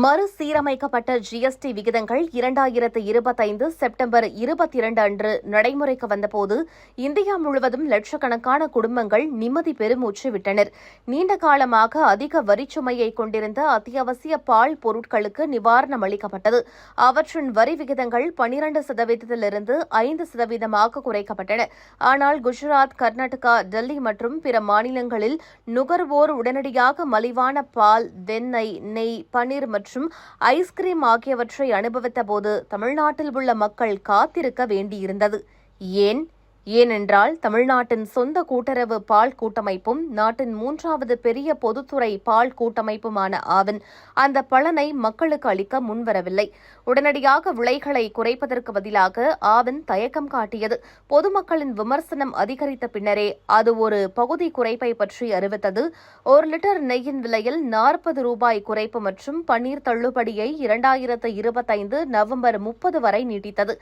மறுசீரமைக்கப்பட்ட ஜிஎஸ்டி விகிதங்கள் இரண்டாயிரத்து இருபத்தைந்து செப்டம்பர் இருபத்தி இரண்டு அன்று நடைமுறைக்கு வந்தபோது இந்தியா முழுவதும் லட்சக்கணக்கான குடும்பங்கள் நிம்மதி பெருமூச்சு விட்டனர். நீண்ட காலமாக அதிக வரிச்சுமையை கொண்டிருந்த அத்தியாவசிய பால் பொருட்களுக்கு நிவாரணம் அளிக்கப்பட்டது. அவற்றின் வரி விகிதங்கள் பனிரண்டு சதவீதத்திலிருந்து ஐந்து சதவீதமாக குறைக்கப்பட்டன. ஆனால் குஜராத் கர்நாடகா டெல்லி மற்றும் பிற மாநிலங்களில் நுகர்வோர் உடனடியாக மலிவான பால் வெண்ணெய் நெய் பன்னீர் மற்றும் ஐஸ்கிரீம் ஆகியவற்றை அனுபவித்தபோது தமிழ்நாட்டில் உள்ள மக்கள் காத்திருக்க வேண்டியிருந்தது. ஏன்? ஏனென்றால் தமிழ்நாட்டின் சொந்த கூட்டுறவு பால் கூட்டமைப்பும் நாட்டின் மூன்றாவது பெரிய பொதுத்துறை பால் கூட்டமைப்புமான ஆவின் அந்த பலனை மக்களுக்கு அளிக்க முன்வரவில்லை. உடனடியாக விலைகளை குறைப்பதற்கு பதிலாக ஆவின் தயக்கம் காட்டியது. பொதுமக்களின் விமர்சனம் அதிகரித்த பின்னரே அது ஒரு பகுதி குறைப்பை பற்றி அறிவித்தது. ஒரு லிட்டர் நெய்யின் விலையில் நாற்பது ரூபாய் குறைப்பு மற்றும் பன்னீர் தள்ளுபடியை இரண்டாயிரத்து இருபத்தைந்து நவம்பர் முப்பது வரை நீட்டித்தது.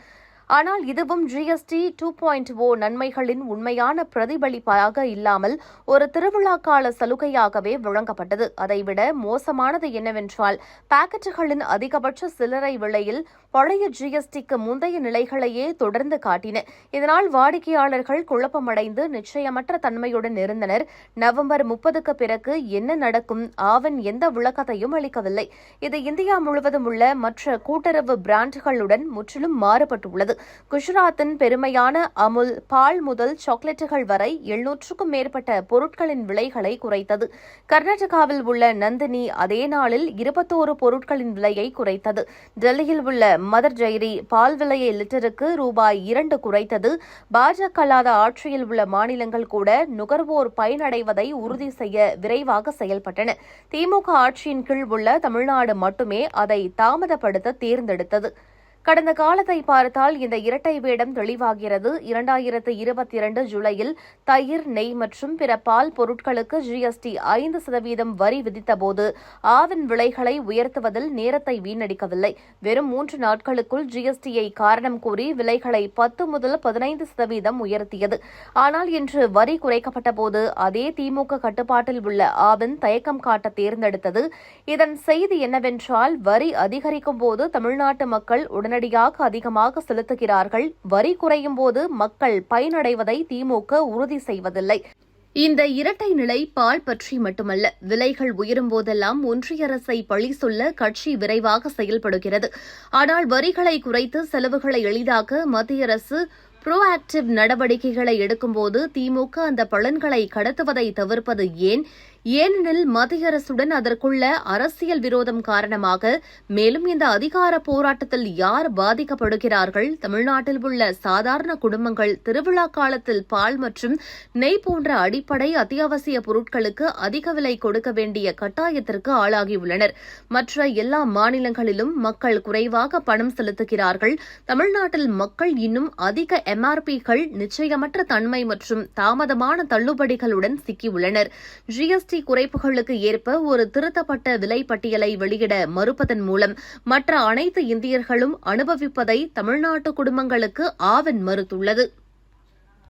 ஆனால் இதுவும் ஜிஎஸ்டி டூ பாயிண்ட் ஓ நன்மைகளின் உண்மையான பிரதிபலிப்பாக இல்லாமல் ஒரு திருவிழா கால சலுகையாகவே வழங்கப்பட்டது. அதைவிட மோசமானது என்னவென்றால் பாக்கெட்டுகளின் அதிகபட்ச சில்லறை விலையில் பழைய ஜிஎஸ்டிக்கு முந்தைய நிலைகளையே தொடர்ந்து காட்டின. இதனால் வாடிக்கையாளர்கள் குழப்பமடைந்து நிச்சயமற்ற தன்மையுடன் இருந்தனர். நவம்பர் முப்பதுக்கு பிறகு என்ன நடக்கும்? ஆவன் எந்த விளக்கத்தையும் அளிக்கவில்லை. இது இந்தியா முழுவதும் உள்ள மற்ற கூட்டுறவு பிராண்டுகளுடன் முற்றிலும் மாறுபட்டுள்ளது. குஜராத்தின் பெருமையான அமுல் பால் முதல் சாக்லேட்டுகள் வரை எழுநூற்றுக்கும் மேற்பட்ட பொருட்களின் விலைகளை குறைத்தது. கர்நாடகாவில் உள்ள நந்தினி அதே நாளில் இருபத்தோரு பொருட்களின் விலையை குறைத்தது. டெல்லியில் உள்ள மதர் ஜெயரி பால் விலையை லிட்டருக்கு ரூபாய் இரண்டு குறைத்தது. பாஜக அல்லாத ஆட்சியில் உள்ள மாநிலங்கள் கூட நுகர்வோர் பயனடைவதை உறுதி செய்ய விரைவாக செயல்பட்டன. திமுக ஆட்சியின் கீழ் உள்ள தமிழ்நாடு மட்டுமே அதை தாமதப்படுத்த தேர்ந்தெடுத்தது. கடந்த காலத்தை பார்த்தால் இந்த இரட்டை வேடம் தெளிவாகிறது. இரண்டாயிரத்து இருபத்தி இரண்டு ஜூலையில் தயிர் நெய் மற்றும் பிற பால் பொருட்களுக்கு ஜிஎஸ்டி ஐந்து சதவீதம் வரி விதித்தபோது ஆவின் விலைகளை உயர்த்துவதில் நேரத்தை வீணடிக்கவில்லை. வெறும் மூன்று நாட்களுக்குள் ஜிஎஸ்டியை காரணம் கூறி விலைகளை பத்து முதல் பதினைந்து சதவீதம் உயர்த்தியது. ஆனால் இன்று வரி குறைக்கப்பட்டபோது அதே திமுக கட்டுப்பாட்டில் உள்ள ஆவின் தயக்கம் காட்ட தேர்ந்தெடுத்தது. இதன் செய்தி என்னவென்றால் வரி அதிகரிக்கும் போது தமிழ்நாட்டு மக்கள் உடனடியாக அதிகமாக செலுத்துகிறார்கள். வரி குறையும் போது மக்கள் பயனடைவதை திமுக உறுதி செய்வதில்லை. இந்த இரட்டை நிலை பால் பற்றி மட்டுமல்ல விலைகள் உயரும் போதெல்லாம் ஒன்றிய அரசை பழி சொல்ல கட்சி விரைவாக செயல்படுகிறது. ஆனால் வரிகளை குறைத்து செலவுகளை எளிதாக்க மத்திய அரசு ப்ரோஆக்டிவ் நடவடிக்கைகளை எடுக்கும்போது திமுக அந்த பலன்களை கடத்துவதை தவிர்ப்பது ஏன்? ஏனெனில் மத்திய அரசுடன் அதற்குள்ள அரசியல் விரோதம் காரணமாக மேலும் இந்த அதிகார போராட்டத்தில் யார் பாதிக்கப்படுகிறார்கள்? தமிழ்நாட்டில் உள்ள சாதாரண குடும்பங்கள் திருவிழா காலத்தில் பால் மற்றும் நெய் போன்ற அடிப்படை அத்தியாவசிய பொருட்களுக்கு அதிக விலை கொடுக்க வேண்டிய கட்டாயத்திற்கு ஆளாகியுள்ளனர். மற்ற எல்லா மாநிலங்களிலும் மக்கள் குறைவாக பணம் செலுத்துகிறார்கள். தமிழ்நாட்டில் மக்கள் இன்னும் அதிக எம்ஆர்பிகள் நிச்சயமற்ற தன்மை மற்றும் தாமதமான தள்ளுபடிகளுடன் சிக்கியுள்ளனர். ஜிஎஸ்டி குறைப்புகளுக்கு ஏற்ப ஒரு திருத்தப்பட்ட விலை பட்டியலை வெளியிட மறுப்பதன் மூலம் மற்ற அனைத்து இந்தியர்களும் அனுபவிப்பதை தமிழ்நாட்டு குடும்பங்களுக்கு ஆவன் மறுத்துள்ளது.